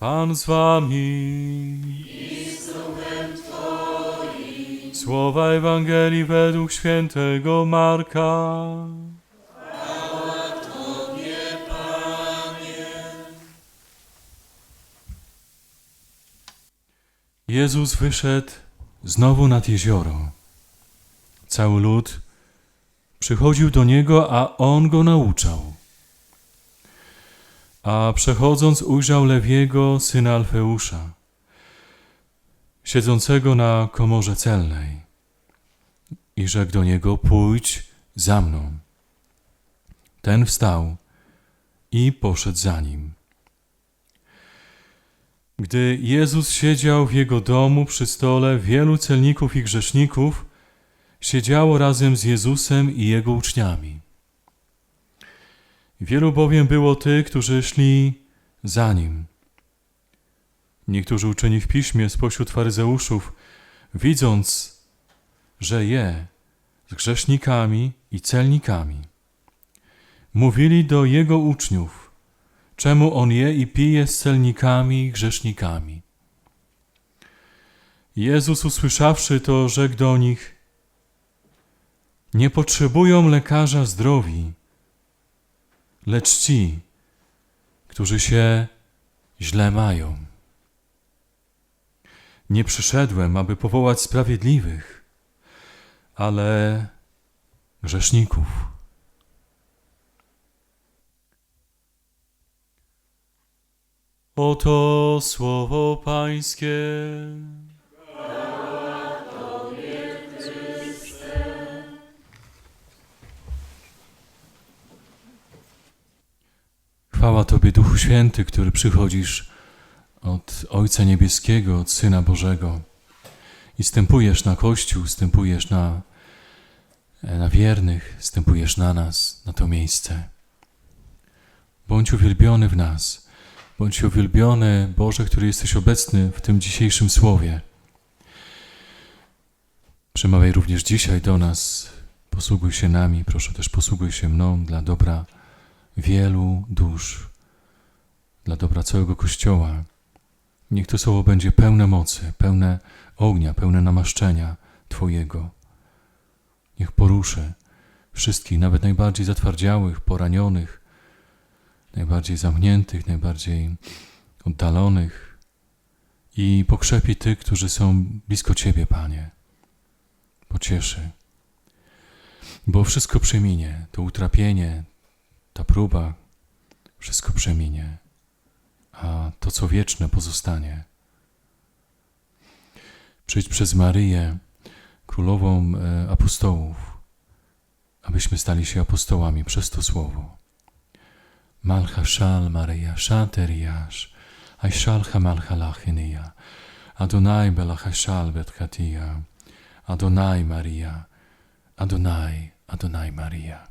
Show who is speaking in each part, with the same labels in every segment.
Speaker 1: Pan z wami. Słowa Ewangelii według świętego Marka. Jezus wyszedł znowu nad jezioro. Cały lud przychodził do niego, a on go nauczał. A przechodząc ujrzał Lewiego, syna Alfeusza, siedzącego na komorze celnej i rzekł do niego, pójdź za mną. Ten wstał i poszedł za nim. Gdy Jezus siedział w jego domu przy stole, wielu celników i grzeszników siedziało razem z Jezusem i jego uczniami. Wielu bowiem było tych, którzy szli za nim. Niektórzy uczeni w piśmie spośród faryzeuszów, widząc, że je z grzesznikami i celnikami, mówili do jego uczniów, czemu on je i pije z celnikami i grzesznikami. Jezus usłyszawszy to, rzekł do nich, nie potrzebują lekarza zdrowi, lecz ci, którzy się źle mają. Nie przyszedłem, aby powołać sprawiedliwych, ale grzeszników. Oto słowo Pańskie. Chwała Tobie, Duchu Święty, który przychodzisz od Ojca Niebieskiego, od Syna Bożego i stępujesz na Kościół, stępujesz na, na wiernych, stępujesz na nas, na to miejsce. Bądź uwielbiony w nas, bądź uwielbiony, Boże, który jesteś obecny w tym dzisiejszym słowie. Przemawiaj również dzisiaj do nas, posługuj się nami, proszę też posługuj się mną dla dobra wielu dusz, dla dobra całego Kościoła. Niech to słowo będzie pełne mocy, pełne ognia, pełne namaszczenia Twojego. Niech poruszy wszystkich, nawet najbardziej zatwardziałych, poranionych, najbardziej zamkniętych, najbardziej oddalonych i pokrzepi tych, którzy są blisko Ciebie, Panie. Pocieszy. Bo wszystko przeminie, to utrapienie, ta próba, wszystko przeminie, a to, co wieczne, pozostanie. Przyjdź przez Maryję, królową e, apostołów, abyśmy stali się apostołami przez to słowo. Malcha szal Maryja, szateriasz, aj szalcha malcha lachinia, Adonai belacha szal betchatia, Adonai Maria, Adonai, Adonai Maria.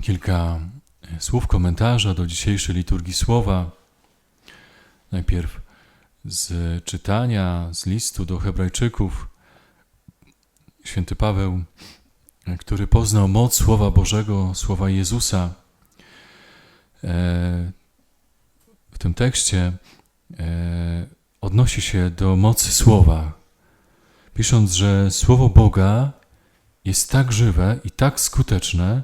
Speaker 1: Kilka e, słów komentarza do dzisiejszej liturgii słowa. Najpierw z czytania z listu do Hebrajczyków. Święty Paweł, e, który poznał moc Słowa Bożego, Słowa Jezusa, e, w tym tekście odnosi się do mocy Słowa, pisząc, że Słowo Boga jest tak żywe i tak skuteczne,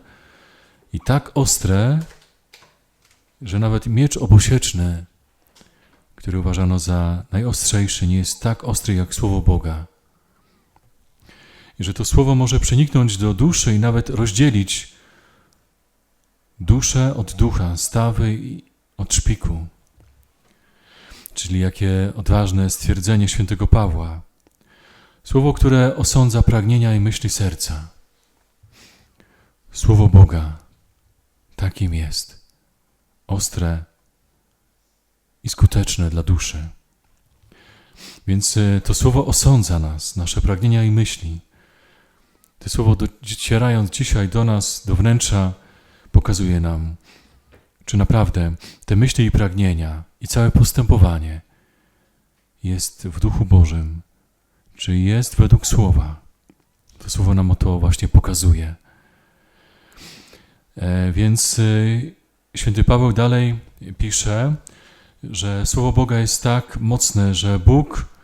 Speaker 1: i tak ostre, że nawet miecz obosieczny, który uważano za najostrzejszy, nie jest tak ostry jak Słowo Boga. I że to Słowo może przeniknąć do duszy i nawet rozdzielić duszę od ducha, stawy od szpiku. Czyli jakie odważne stwierdzenie świętego Pawła. Słowo, które osądza pragnienia i myśli serca. Słowo Boga takim jest. Ostre i skuteczne dla duszy. Więc e, to słowo osądza nas, nasze pragnienia i myśli. To słowo docierając dzisiaj do nas, do wnętrza, pokazuje nam, czy naprawdę te myśli i pragnienia i całe postępowanie jest w Duchu Bożym, czy jest według Słowa. To Słowo nam to właśnie pokazuje. E, więc e, święty Paweł dalej pisze, że Słowo Boga jest tak mocne, że Bóg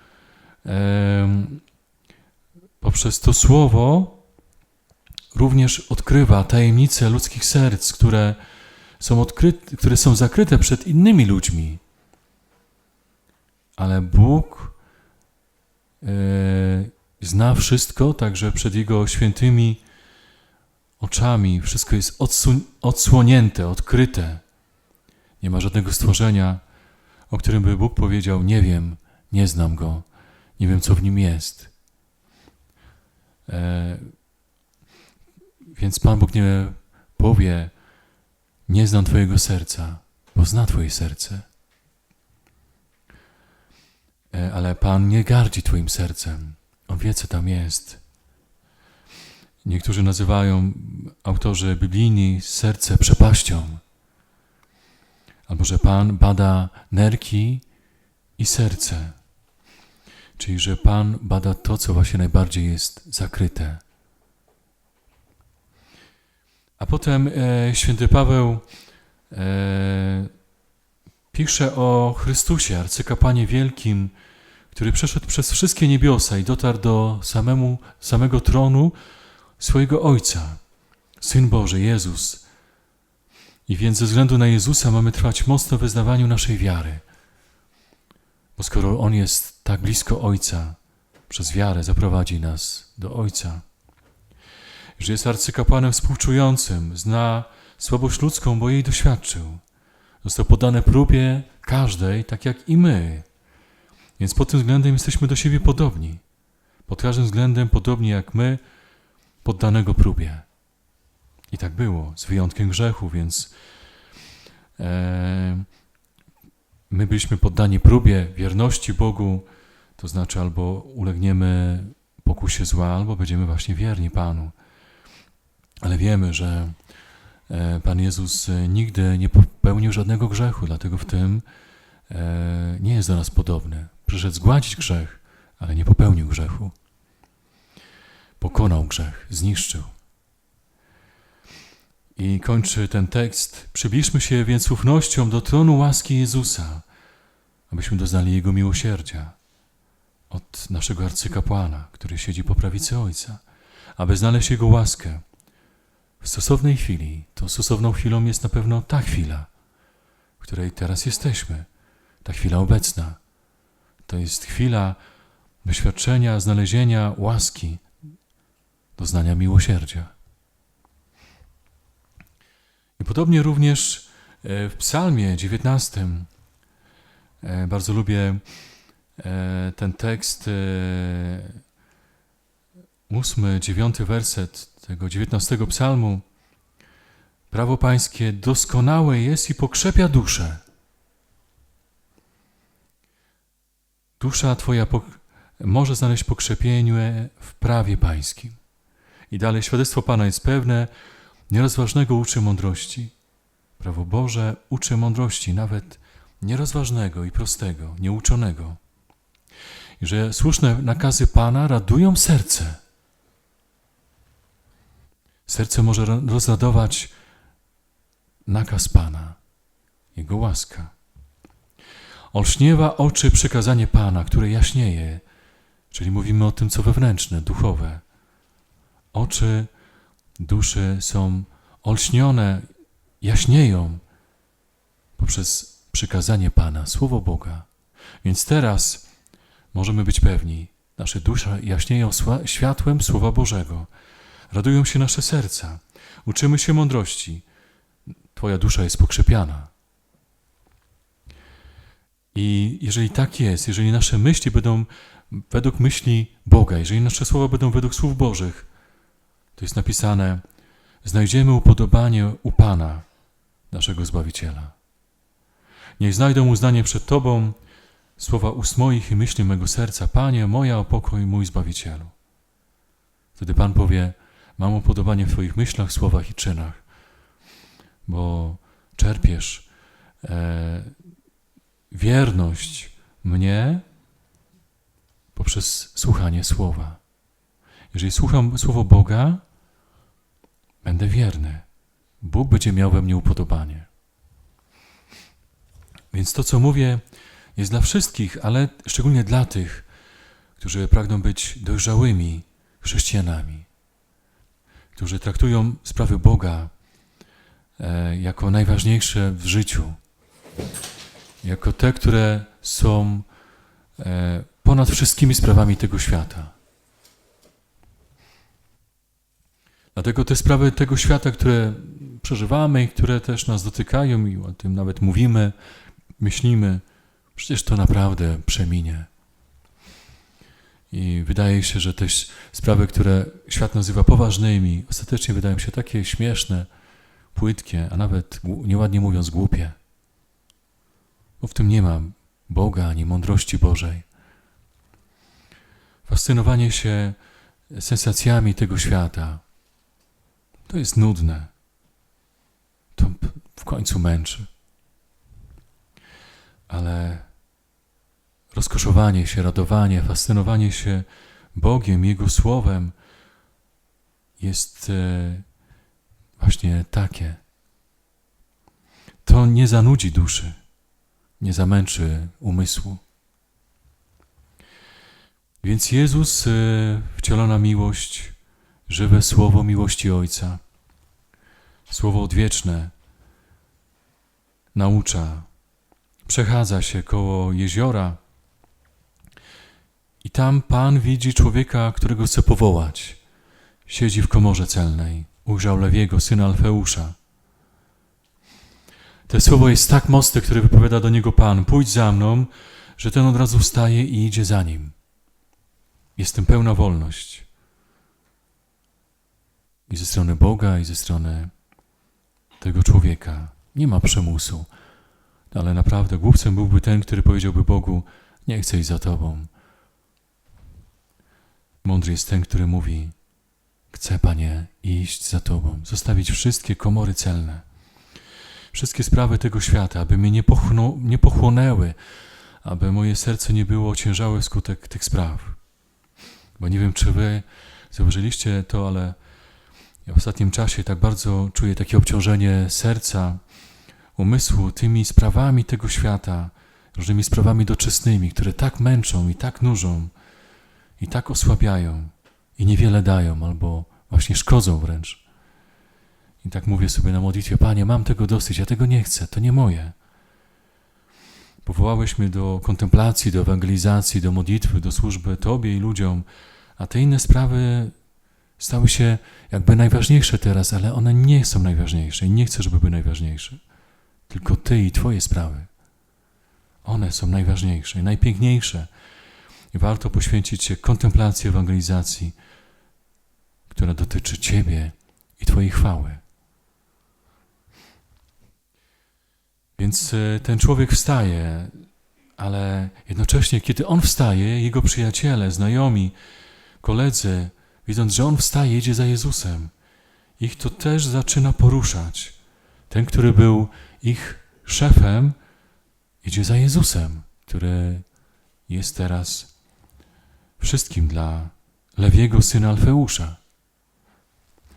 Speaker 1: poprzez to Słowo również odkrywa tajemnice ludzkich serc, które są, odkryte, które są zakryte przed innymi ludźmi. Ale Bóg e, zna wszystko, także przed Jego świętymi oczami wszystko jest odsłonięte, odkryte. Nie ma żadnego stworzenia, o którym by Bóg powiedział: Nie wiem, nie znam go, nie wiem, co w nim jest. E, więc Pan Bóg nie powie: Nie znam Twojego serca, bo zna Twoje serce. E, ale Pan nie gardzi Twoim sercem. On wie, co tam jest. Niektórzy nazywają autorzy biblijni serce przepaścią. Albo że Pan bada nerki i serce. Czyli, że Pan bada to, co właśnie najbardziej jest zakryte. A potem e, święty Paweł e, pisze o Chrystusie, arcykapłanie wielkim, który przeszedł przez wszystkie niebiosa i dotarł do samemu, samego tronu swojego Ojca, Syn Boży, Jezus. I więc ze względu na Jezusa mamy trwać mocno w wyznawaniu naszej wiary. Bo skoro On jest tak blisko Ojca, przez wiarę zaprowadzi nas do Ojca. Że jest arcykapłanem współczującym, zna słabość ludzką, bo jej doświadczył. Został podane próbie każdej, tak jak i my. Więc pod tym względem jesteśmy do siebie podobni. Pod każdym względem podobni jak my, poddanego próbie. I tak było, z wyjątkiem grzechu, więc e, my byliśmy poddani próbie wierności Bogu, to znaczy albo ulegniemy pokusie zła, albo będziemy właśnie wierni Panu. Ale wiemy, że e, Pan Jezus nigdy nie popełnił żadnego grzechu, dlatego w tym e, nie jest do nas podobny. Przyszedł zgładzić grzech, ale nie popełnił grzechu. Pokonał grzech, zniszczył. I kończy ten tekst. Przybliżmy się więc ufnością do tronu łaski Jezusa, abyśmy doznali Jego miłosierdzia od naszego arcykapłana, który siedzi po prawicy Ojca, aby znaleźć Jego łaskę w stosownej chwili. Tą stosowną chwilą jest na pewno ta chwila, w której teraz jesteśmy, ta chwila obecna. To jest chwila doświadczenia, znalezienia łaski, doznania miłosierdzia. I podobnie również e, w Psalmie 19 e, bardzo lubię e, ten tekst, ósmy, dziewiąty werset tego dziewiętnastego psalmu. Prawo pańskie doskonałe jest i pokrzepia duszę. Dusza Twoja może znaleźć pokrzepienie w prawie pańskim. I dalej świadectwo Pana jest pewne, nierozważnego uczy mądrości. Prawo Boże uczy mądrości, nawet nierozważnego i prostego, nieuczonego. I że słuszne nakazy Pana radują serce. Serce może rozradować nakaz Pana, Jego łaska. Olśniewa oczy przykazanie Pana, które jaśnieje, czyli mówimy o tym, co wewnętrzne, duchowe. Oczy duszy są olśnione, jaśnieją poprzez przykazanie Pana, Słowo Boga. Więc teraz możemy być pewni, nasze dusze jaśnieją światłem Słowa Bożego. Radują się nasze serca. Uczymy się mądrości. Twoja dusza jest pokrzepiana. I jeżeli tak jest, jeżeli nasze myśli będą według myśli Boga, jeżeli nasze słowa będą według słów Bożych, to jest napisane: Znajdziemy upodobanie u Pana, naszego Zbawiciela. Niech znajdą uznanie przed Tobą słowa ust moich i myśli mego serca: Panie, moja o pokój, mój Zbawicielu. Wtedy Pan powie: Mam upodobanie w Twoich myślach, słowach i czynach, bo czerpiesz e, wierność mnie poprzez słuchanie słowa. Jeżeli słucham słowo Boga, będę wierny. Bóg będzie miał we mnie upodobanie. Więc to, co mówię, jest dla wszystkich, ale szczególnie dla tych, którzy pragną być dojrzałymi chrześcijanami, którzy traktują sprawy Boga e, jako najważniejsze w życiu, jako te, które są e, ponad wszystkimi sprawami tego świata. Dlatego te sprawy tego świata, które przeżywamy i które też nas dotykają i o tym nawet mówimy, myślimy, przecież to naprawdę przeminie. I wydaje się, że te sprawy, które świat nazywa poważnymi, ostatecznie wydają się takie śmieszne, płytkie, a nawet nieładnie mówiąc głupie. Bo w tym nie ma Boga ani mądrości Bożej. Fascynowanie się sensacjami tego świata to jest nudne. To w końcu męczy. Ale rozkoszowanie się, radowanie, fascynowanie się Bogiem, Jego Słowem jest e, właśnie takie. To nie zanudzi duszy, nie zamęczy umysłu. Więc Jezus, e, wcielona miłość, żywe słowo miłości Ojca, słowo odwieczne, naucza, przechadza się koło jeziora i tam Pan widzi człowieka, którego chce powołać. Siedzi w komorze celnej. Ujrzał Lewiego, syna Alfeusza. To słowo jest tak mocne, które wypowiada do niego Pan: Pójdź za mną, że ten od razu wstaje i idzie za nim. Jest tym pełna wolność. I ze strony Boga, i ze strony tego człowieka. Nie ma przymusu. Ale naprawdę głupcem byłby ten, który powiedziałby Bogu: Nie chcę iść za Tobą. Mądry jest ten, który mówi: Chcę, Panie, iść za Tobą, zostawić wszystkie komory celne, wszystkie sprawy tego świata, aby mnie nie, pochną, nie pochłonęły, aby moje serce nie było ociężałe wskutek tych spraw. Bo nie wiem, czy Wy zauważyliście to, ale ja w ostatnim czasie tak bardzo czuję takie obciążenie serca, umysłu tymi sprawami tego świata, różnymi sprawami doczesnymi, które tak męczą i tak nużą i tak osłabiają i niewiele dają albo właśnie szkodzą wręcz. I tak mówię sobie na modlitwie, Panie, mam tego dosyć, ja tego nie chcę, to nie moje. Powołałeś mnie do kontemplacji, do ewangelizacji, do modlitwy, do służby Tobie i ludziom, a te inne sprawy stały się jakby najważniejsze teraz, ale one nie są najważniejsze i nie chcę, żeby były najważniejsze. Tylko Ty i Twoje sprawy. One są najważniejsze i najpiękniejsze. I warto poświęcić się kontemplacji ewangelizacji, która dotyczy Ciebie i Twojej chwały. Więc e, ten człowiek wstaje, ale jednocześnie, kiedy on wstaje, jego przyjaciele, znajomi, koledzy, widząc, że on wstaje, idzie za Jezusem, ich to też zaczyna poruszać. Ten, który był ich szefem, idzie za Jezusem, który jest teraz wszystkim dla Lewiego, syna Alfeusza.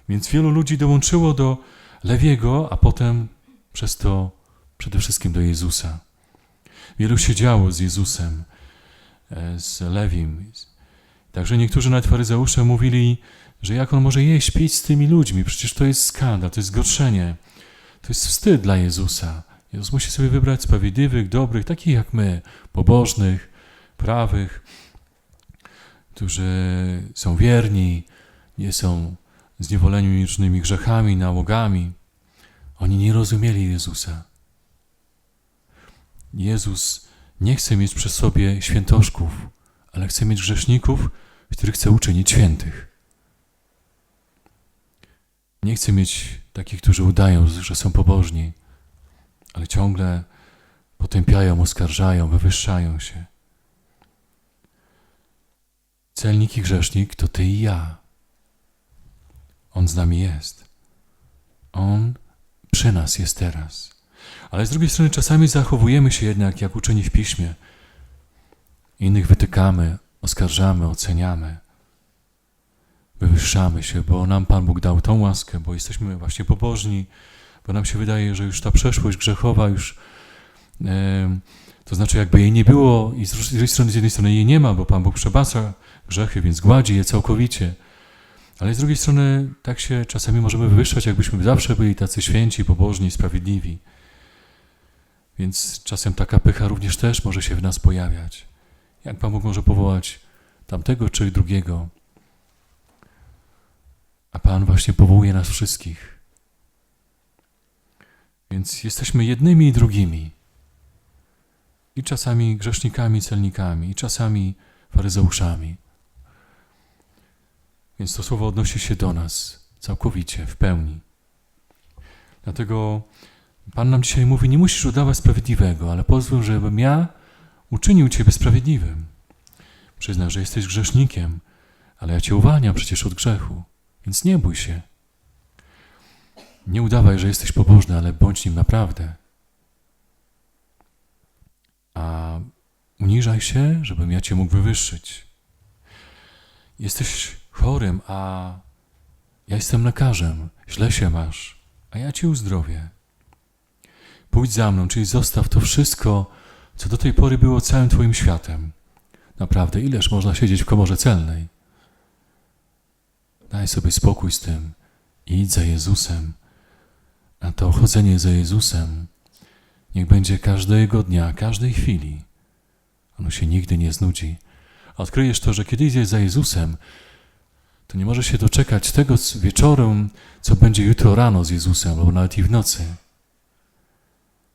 Speaker 1: Więc wielu ludzi dołączyło do Lewiego, a potem przez to przede wszystkim do Jezusa. Wielu siedziało z Jezusem, e, z Lewim. Także niektórzy nawet faryzeusze mówili, że jak on może jeść, pić z tymi ludźmi? Przecież to jest skandal, to jest zgorszenie. To jest wstyd dla Jezusa. Jezus musi sobie wybrać sprawiedliwych, dobrych, takich jak my, pobożnych, prawych, którzy są wierni, nie są zniewoleni różnymi grzechami, nałogami. Oni nie rozumieli Jezusa. Jezus nie chce mieć przy sobie świętoszków, ale chce mieć grzeszników, których chce uczynić świętych. Nie chce mieć takich, którzy udają, że są pobożni, ale ciągle potępiają, oskarżają, wywyższają się. Celnik i grzesznik to ty i ja. On z nami jest. On przy nas jest teraz. Ale z drugiej strony czasami zachowujemy się jednak jak uczeni w piśmie. Innych wytykamy, oskarżamy, oceniamy. Wywyższamy się, bo nam Pan Bóg dał tą łaskę, bo jesteśmy właśnie pobożni, bo nam się wydaje, że już ta przeszłość grzechowa już Em, To znaczy, jakby jej nie było i z drugiej strony, z jednej strony jej nie ma, bo Pan Bóg przebacza grzechy, więc gładzi je całkowicie. Ale z drugiej strony tak się czasami możemy wywyższać, jakbyśmy zawsze byli tacy święci, pobożni, sprawiedliwi. Więc czasem taka pycha również też może się w nas pojawiać. Jak Pan Bóg może powołać tamtego czy drugiego? A Pan właśnie powołuje nas wszystkich. Więc jesteśmy jednymi i drugimi. I czasami grzesznikami, celnikami, i czasami faryzeuszami. Więc to słowo odnosi się do nas całkowicie, w pełni. Dlatego Pan nam dzisiaj mówi: Nie musisz udawać sprawiedliwego, ale pozwól, żebym ja uczynił Ciebie sprawiedliwym. Przyznaj, że jesteś grzesznikiem, ale ja Cię uwalniam przecież od grzechu, więc nie bój się. Nie udawaj, że jesteś pobożny, ale bądź nim naprawdę. A uniżaj się, żebym ja Cię mógł wywyższyć. Jesteś chorym, a ja jestem lekarzem. Źle się masz, a ja Cię uzdrowię. Pójdź za mną, czyli zostaw to wszystko, co do tej pory było całym Twoim światem. Naprawdę, ileż można siedzieć w komorze celnej? Daj sobie spokój z tym i idź za Jezusem. A to chodzenie za Jezusem niech będzie każdego dnia, każdej chwili. Ono się nigdy nie znudzi. A odkryjesz to, że kiedy idziesz za Jezusem, to nie możesz się doczekać tego wieczorem, co będzie jutro rano z Jezusem, albo nawet i w nocy.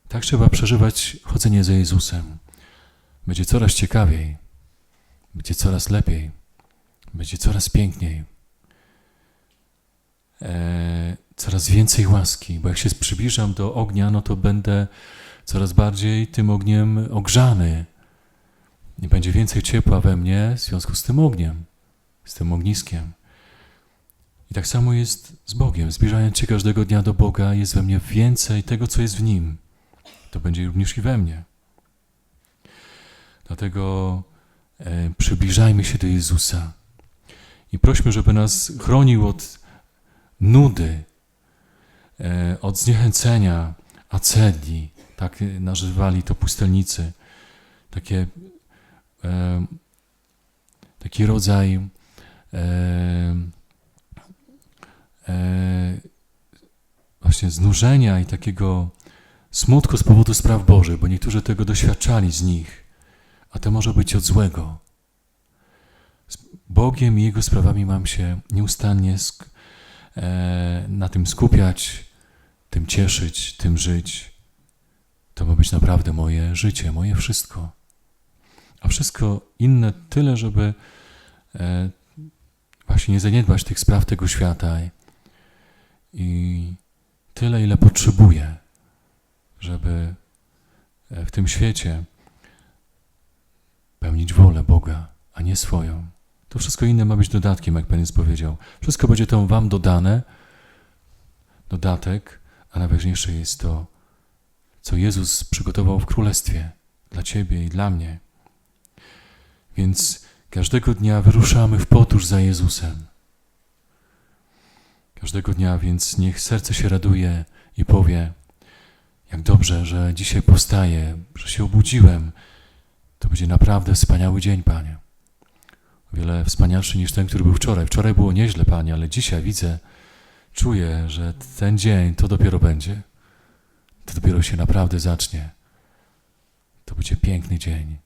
Speaker 1: Tak trzeba przeżywać chodzenie za Jezusem. Będzie coraz ciekawiej, będzie coraz lepiej, będzie coraz piękniej. E, coraz więcej łaski, bo jak się przybliżam do ognia, no to będę coraz bardziej tym ogniem ogrzany. I będzie więcej ciepła we mnie w związku z tym ogniem, z tym ogniskiem. I tak samo jest z Bogiem. Zbliżając się każdego dnia do Boga, jest we mnie więcej tego, co jest w Nim. To będzie również i we mnie. Dlatego e, przybliżajmy się do Jezusa i prośmy, żeby nas chronił od nudy, e, od zniechęcenia, acedii, tak nazywali to pustelnicy. Takie, e, taki rodzaj e, e, właśnie znużenia i takiego smutku z powodu spraw Bożych, bo niektórzy tego doświadczali z nich, a to może być od złego. Z Bogiem i Jego sprawami mam się nieustannie e, na tym skupiać, tym cieszyć, tym żyć. To ma być naprawdę moje życie, moje wszystko. A wszystko inne tyle, żeby e, właśnie nie zaniedbać tych spraw tego świata i tyle, ile potrzebuję, żeby e, w tym świecie pełnić wolę Boga, a nie swoją. To wszystko inne ma być dodatkiem, jak Pan Jezus powiedział. Wszystko będzie to Wam dodane, dodatek, a najważniejsze jest to, co Jezus przygotował w Królestwie dla Ciebie i dla mnie. Więc każdego dnia wyruszamy w podróż za Jezusem. Każdego dnia, więc niech serce się raduje i powie, jak dobrze, że dzisiaj powstaję, że się obudziłem. To będzie naprawdę wspaniały dzień, Panie. O wiele wspanialszy niż ten, który był wczoraj. Wczoraj było nieźle, Panie, ale dzisiaj widzę, czuję, że ten dzień to dopiero będzie. To dopiero się naprawdę zacznie. To będzie piękny dzień.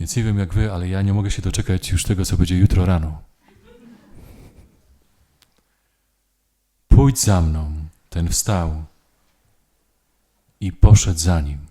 Speaker 1: Więc nie wiem jak wy, ale ja nie mogę się doczekać już tego, co będzie jutro rano. Pójdź za mną. Ten wstał i poszedł za nim.